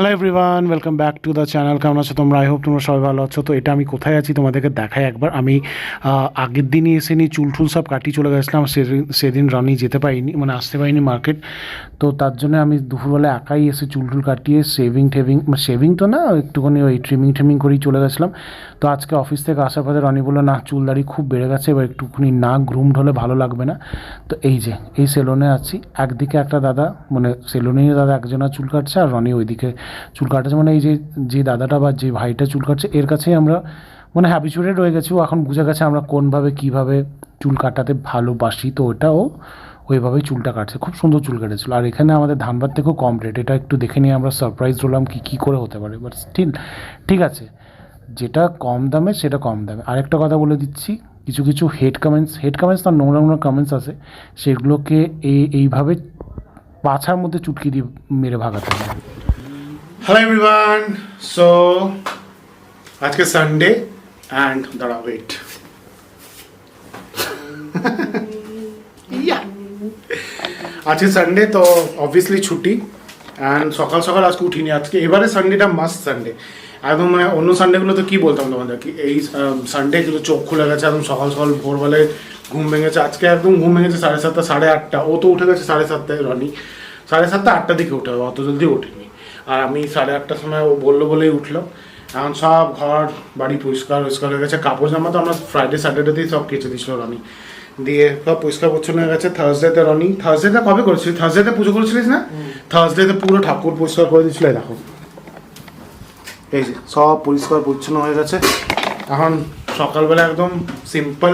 Hello everyone welcome back to the channel কেমন আছো তোমরা? আই হোপ তোমরা সবাই ভালো আছো। তো এটা আমি কোথায় আছি তোমাদেরকে দেখাই একবার। আমি আগের দিনই এসে নিয়ে চুল টুল সব কাটিয়ে চলে গেছিলাম। সেদিন সেদিন রানি যেতে পারিনি মানে আসতে পারিনি মার্কেট তো তার জন্য আমি দুপুরবেলা একাই এসে চুল টুল কাটিয়ে সেভিং টেভিং শেভিং তো না, একটুখানি ওই ট্রিমিং ট্রিমিং করেই চলে গেছিলাম। তো আজকে অফিস থেকে আসার পথে রনি বলল, না, চুল দাড়ি খুব বেড়ে গেছে, এবার একটুখানি না গ্রুমড হলে ভালো লাগবে না। তো এই যে, এই সেলুনে আছি। একদিকে একটা দাদা মানে সেলুনেই দাদা একজনা চুল কাটছে, আর রনি ওইদিকে চুল কাটাচ্ছে মানে এই যে যে দাদাটা বা যে ভাইটা চুল কাটছে, এর কাছেই আমরা মানে হ্যাবিচুয়েটেড হয়ে গেছি। ও এখন বুঝে গেছে আমরা কোনভাবে, কীভাবে চুল কাটাতে ভালোবাসি। তো ওটাও ওইভাবেই চুলটা কাটছে। খুব সুন্দর চুল কেটেছিল। আর এখানে আমাদের ধানবাদ থেকেও কম রেট এটা একটু দেখে নিয়ে আমরা সারপ্রাইজ হলাম কি, কী করে হতে পারে। বাট স্টিল ঠিক আছে। যেটা কম দামে, সেটা কম দামে। আরেকটা কথা বলে দিচ্ছি। কিছু কিছু হেড কমেন্টস হেড কমেন্টস তার নোংরা নোংরা কমেন্টস আছে। সেগুলোকে এই এইভাবে পাছার মধ্যে চুটকি দিয়ে মেরে ভাগাতে হ্যালো এভরিওয়ান সো আজকে সানডে অ্যান্ড দাঁড়া ওয়েট আজকে সানডে তো অবভিয়াসলি ছুটি অ্যান্ড সকাল সকাল আজকে উঠিনি। আজকে এবারে সানডেটা মাস্ট সানডে একদম মানে অন্য সানডেগুলো তো কী বলতাম তোমাদের এই সানডে কিন্তু চোখ খুলে গেছে, একদম সকাল সকাল ভোরবেলায় ঘুম ভেঙেছে। আজকে একদম ঘুম ভেঙেছে সাড়ে সাতটা, সাড়ে আটটা। ও তো উঠে গেছে সাড়ে সাতটায় রনি। সাড়ে সাতটা আটটা দিকে উঠে অত জলদি ওঠেনি আর আমি সাড়ে আটটার সময় ও বলল বলেই উঠল। এখন সব ঘর বাড়ি পরিষ্কার পরিষ্কার হয়ে গেছে। কাপড় জামা তো আমরা ফ্রাইডে স্যাটারডেতেই সব কেচে দিয়েছিল রনি। দিয়ে সব পরিষ্কার পরিচ্ছন্ন হয়ে গেছে। থার্সডেতে রনি থার্সডেতে কবে করেছিলি? থার্সডেতে পুজো করেছিলিস না? থার্সডেতে পুরো ঠাকুর পরিষ্কার করে দিয়েছিল। দেখো। এই যে সব পরিষ্কার পরিচ্ছন্ন হয়ে গেছে। এখন সকালবেলা একদম সিম্পল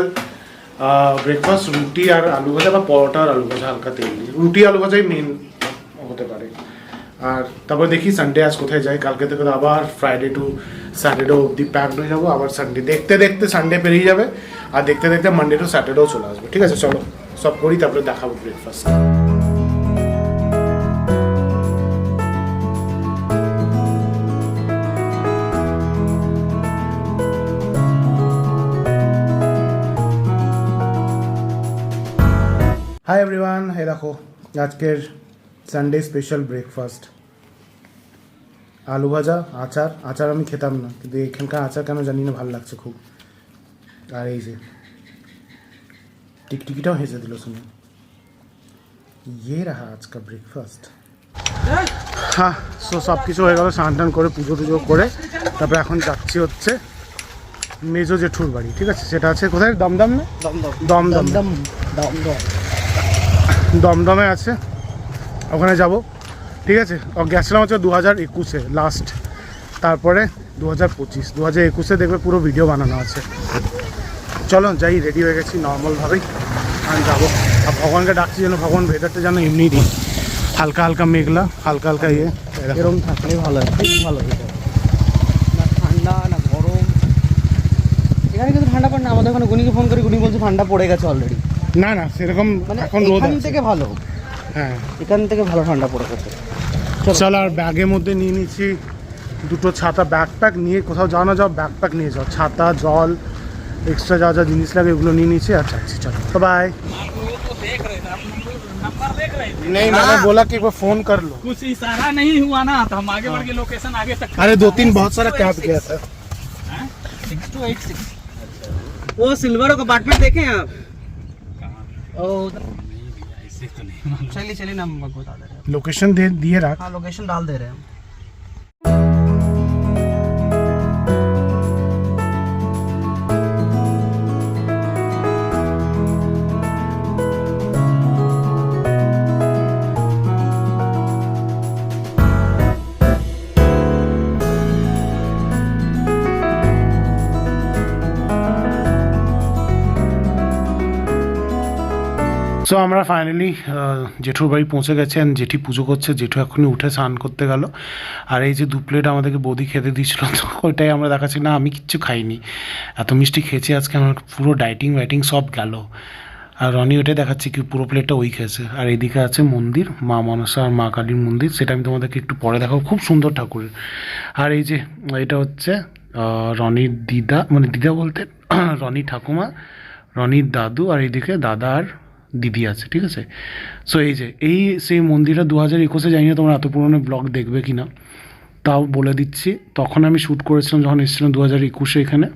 ব্রেকফাস্ট রুটি আর আলু ভাজা বা পরোটা আর আলু ভাজা হালকা তেল দিয়ে। রুটি আলু ভাজাই মেন আর তারপর দেখি সানডে আজ কোথায় যাই, কালকে থেকে আবার ফ্রাইডে টু স্যাটারডে অবধি প্যাকড হয়ে যাব, আবার সানডে দেখতে দেখতে সানডে পেরিয়ে যাবে, আর দেখতে দেখতে মানডে টু স্যাটারডেও চলে আসবে, ঠিক আছে? চলো, সব করি, তারপরে দেখাবো ব্রেকফাস্ট হাই এভরিওয়ান হে দেখো, আজকের সানডে স্পেশাল ব্রেকফাস্ট আলু ভাজা আচার। আচার আমি খেতাম না কিন্তু এখানকার আচার কেন জানি না ভালো লাগছে খুব। আর এই যে টিকটিকিটাও হেসে দিল শুনে। ইয়ে রাহা আজকা ব্রেকফাস্ট হ্যাঁ সো সব কিছু হয়ে গেল স্নান টান করে পুজো টুজো করে। তারপরে এখন যাচ্ছি হচ্ছে মেজো জেঠুর বাড়ি ঠিক আছে? সেটা আছে কোথায়? দমদম না? দমদম দমদম। দমদমে আছে। ওখানে যাব। ঠিক আছে? গেছিলাম হচ্ছে দু হাজার একুশে লাস্ট তারপরে দু হাজার পঁচিশ দু হাজার একুশে দেখবে পুরো ভিডিও বানানো আছে। চলো যাই রেডি হয়ে গেছি নর্মালভাবেই আমি যাব। আর ভগবানকে ডাকছি যেন ভগবান ভেতরটা যেন এমনি দিই হালকা হালকা মেঘলা হালকা হালকা ইয়ে। এরকম। থাকলে ভালো হয় খুব ভালো হয়। না ঠান্ডা না গরম। এখানে কিন্তু ঠান্ডা পড়ে না আমাদের ওখানে গুনিকে ফোন করি গুনি বলছে ঠান্ডা পড়ে গেছে অলরেডি না না সেরকম মানে এখন রোদ থেকে ভালো। হ্যাঁ। এখান থেকে ভালো ঠান্ডা পড়ে গেছে। চলো। চল আর ব্যাগের মধ্যে নিয়ে নিচ্ছি দুটো ছাতা ব্যাকপ্যাক নিয়ে কোথাও যাও না যাও ব্যাকপ্যাক নিয়ে যাও ছাতা জল এক্সট্রা যা যা জিনিস লাগে এগুলো নিয়ে নিচ্ছি আর যাচ্ছি চলো তো বাই नहीं मैंने बोला कि वो फोन कर लो कुछ इशारा नहीं हुआ ना तो हम आगे बढ़ के लोकेशन आगे तक अरे दो तीन बहुत सारा कैब गया था सिक्स टू एट सिक्स वो सिल्वर कंपार्टमेंट देखे हैं आप ओ ऐसे तो नहीं। चलिए चलिए ना हम बता दे रहे हैं। लोकेशन दे दिए रहा हाँ लोकेशन डाल दे रहे हैं हम। সো আমরা ফাইনালি জেঠুর বাড়ি পৌঁছে গেছি and জেঠি পুজো করছে। জেঠু এখনই উঠে স্নান করতে গেল। আর এই যে দু প্লেট আমাদেরকে বৌদি খেতে দিয়েছিল, তো ওইটাই আমরা দেখাচ্ছি। না, আমি কিচ্ছু খাইনি। এত মিষ্টি খেয়েছি আজকে, আমার পুরো ডাইটিং ওয়াইটিং সব গেল। আর রনি ওটাই দেখাচ্ছি কি পুরো প্লেটটা ওই খেয়েছে। আর এইদিকে আছে মন্দির, মা মনসা আর মা কালীর মন্দির, সেটা আমি তোমাদেরকে একটু পরে দেখাবো। খুব সুন্দর ঠাকুরের। আর এই যে, এটা হচ্ছে রনির দিদা মানে দিদা বলতে, রনি ঠাকুমা, রনির দাদু, আর এইদিকে দাদা আর দিদি আছে, ঠিক আছে? সো এই যে, এই সেই মন্দিরটা দু হাজার একুশে, জানি না তোমরা এত পুরনো ব্লগ দেখবে কি না তাও বলে দিচ্ছি। তখন আমি শ্যুট করেছিলাম যখন এসেছিলাম দু হাজার একুশে এখানে।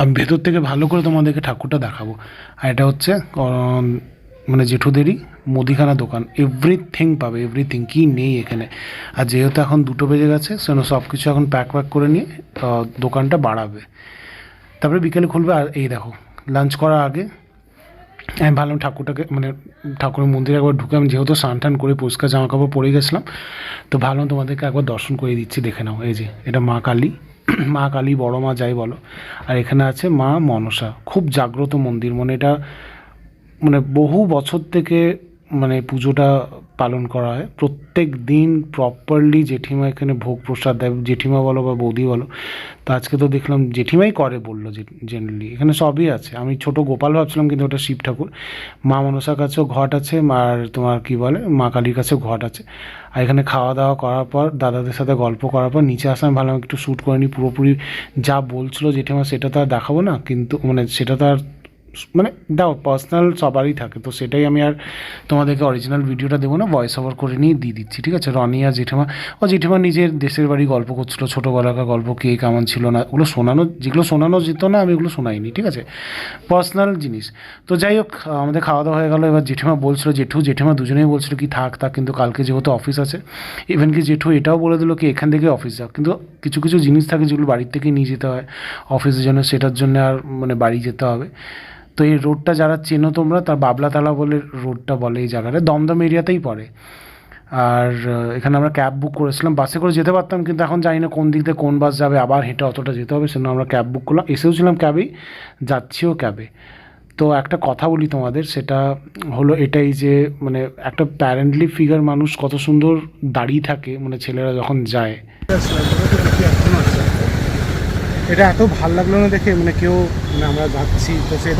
আমি ভেতর থেকে ভালো করে তোমাদেরকে ঠাকুরটা দেখাবো। আর এটা হচ্ছে মানে জেঠুদেরই মুদিখানা দোকান। এভরিথিং পাবে এভরিথিং কী নেই এখানে। আর যেহেতু এখন দুটো বেজে গেছে, সেজন্য সব কিছু এখন প্যাক প্যাক করে নিয়ে দোকানটা বাড়াবে। তারপরে বিকেলে খুলবে, আর এই দেখো লাঞ্চ করার আগে আমি ভাবলাম ঠাকুরটাকে মানে ঠাকুরের মন্দিরে একবার ঢুকে আমি যেহেতু স্নান টান করে পরিষ্কার জামা কাপড় পরে গেছিলাম, তো ভাবলাম তোমাদেরকে একবার দর্শন করে দিচ্ছি, দেখে নাও। এই যে, এটা মা কালী মা কালী বড় মা যাই বলো। আর এখানে আছে মা মনসা, খুব জাগ্রত মন্দির। মানে এটা মানে বহু বছর থেকে মানে পুজোটা পালন করা হয়। প্রত্যেক দিন প্রপারলি জেঠিমা এখানে ভোগ প্রসাদ দেয়। জেঠিমা বলো বা বৌদি বলো। তো আজকে তো দেখলাম জেঠিমাই করে বলল জেনারেলি এখানে সবই আছে। আমি ছোট গোপাল ভাবছিলাম, কিন্তু ওটা শিব ঠাকুর। মা মনসার কাছেও ঘট আছে, আর তোমার কি বলে, মা কালীর কাছেও ঘট আছে। আর এখানে খাওয়া দাওয়া করার পর, দাদাদের সাথে গল্প করার পর, নিচে আসলাম ভালো একটু শ্যুট করে নিই পুরোপুরি যা বলছিল জেঠিমা, সেটা তো আর দেখাবো না। কিন্তু মানে সেটা তো আর মানে দাও পার্সোনাল সবারই থাকে, তো সেটাই আমি আর তোমাদেরকে অরিজিনাল ভিডিওটা দেবো না ভয়েস ওভার করে নিয়ে দিয়ে দিচ্ছি, ঠিক আছে? রনি আর জেঠিমা, ও জেঠিমা নিজের দেশের বাড়ি গল্প করছিল, ছোটোবেলাকার গল্প কে কেমন ছিল না, ওগুলো শোনানো, যেগুলো শোনানো যেত না, আমি ওগুলো শোনাইনি, ঠিক আছে? পার্সোনাল জিনিস। তো যাই হোক, আমাদের খাওয়া দাওয়া হয়ে গেলো, এবার জেঠিমা বলছিল, জেঠু, জেঠিমা দুজনেই বলছিল কি থাক থাক, কিন্তু কালকে যেহেতু অফিস আছে ইভেন কি জেঠু এটাও বলে দিল কি এখান থেকে অফিস যাও কিন্তু কিছু কিছু জিনিস থাকে যেগুলো বাড়ির থেকে নিয়ে যেতে হয় অফিসের জন্য সেটার জন্য আর মানে বাড়ি যেতে হবে। তো এই রোডটা যারা চেনো তোমরা, তার বাবলাতলা বলে রোডটা বলে এই জায়গাটা। দমদম এরিয়াতেই পড়ে। আর এখানে আমরা ক্যাব বুক করেছিলাম। বাসে করে যেতে পারতাম, কিন্তু এখন জানি না কোন দিক দিয়ে কোন বাস যাবে, আবার হেঁটে অতটা যেতে হবে, সেজন্য আমরা ক্যাব বুক করলাম। এসেও ছিলাম ক্যাবেই যাচ্ছিও ক্যাবে তো একটা কথা বলি তোমাদের, সেটা হলো এটাই যে মানে একটা প্যারেন্টলি ফিগার মানুষ কত সুন্দর দাঁড়িয়ে থাকে মানে ছেলেরা যখন যায়। এটা এত ভালো লাগল না দেখে মানে কেউ মানে আমরা যাচ্ছি তো সে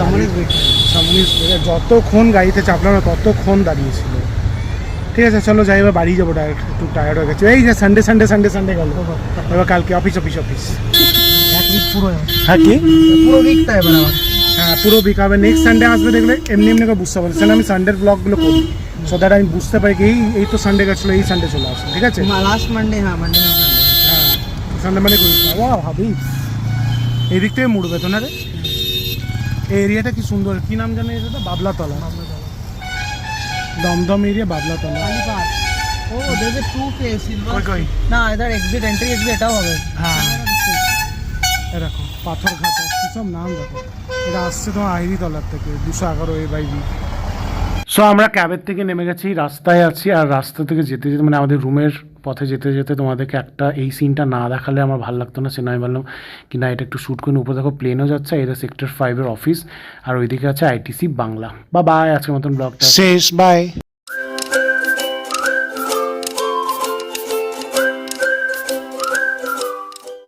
সামনে যতক্ষণ গাড়িতে চাপলাম না ততক্ষণ দাঁড়িয়েছিল। ঠিক আছে চলো যাই এবার বাড়ি যাব ডাইরেক্ট একটু টায়ার্ড হয়ে গেছে। এই যে সানডে সানডে সানডে সানডে গেল। এবার কালকে অফিস অফিস অফিস পুরো হ্যাঁ কি? পুরো উইকটা এবার আমার হ্যাঁ পুরো বিক হবে নেক্সট সানডে আসবে দেখলে এমনি এমনি করে বুঝতে পারছি সেখানে আমি সানডের ব্লগগুলো করি সো দ্যাট আমি বুঝতে পারি এই এই তো সানডে গেছিল এই সানডে চলে আসবে ঠিক আছে? লাস্ট মানডে হ্যাঁ মানডে হ্যাঁ সানডে মানে করি। বাবা ভাবি। এই দিক থেকে মুড়বে তো না রে এই এরিয়াটা কি সুন্দর কি নাম জানে এটা বাবলাতলা। দমদম এরিয়া বাবলাতলা। ও ইজ টু ফেস কই না এদার এক্সিট এন্ট্রি এক্সিট এটাও হবে। হ্যাঁ। দেখো পাথর ঘাটা কি সব নাম দেখো। এটা আসছে তোমার আহিরি তলার থেকে দুশো এগারো এ বাই বি সো আমরা ক্যাবের থেকে নেমে গেছি, রাস্তায় আছি আর রাস্তা থেকে যেতে যেতে মানে আমাদের রুমের পথে যেতে যেতে তোমাদেরকে একটা এই সিনটা না দেখালে আমার ভালো লাগতো না। সে আমি বললাম কি না, এটা একটু শ্যুট করে উপরে দেখো প্লেনও যাচ্ছে, এটা সেক্টর ফাইভের অফিস আর ওইদিকে আছে আইটিসি বাংলা বা বাই আজকের মতন ব্লগটা শেষ বাই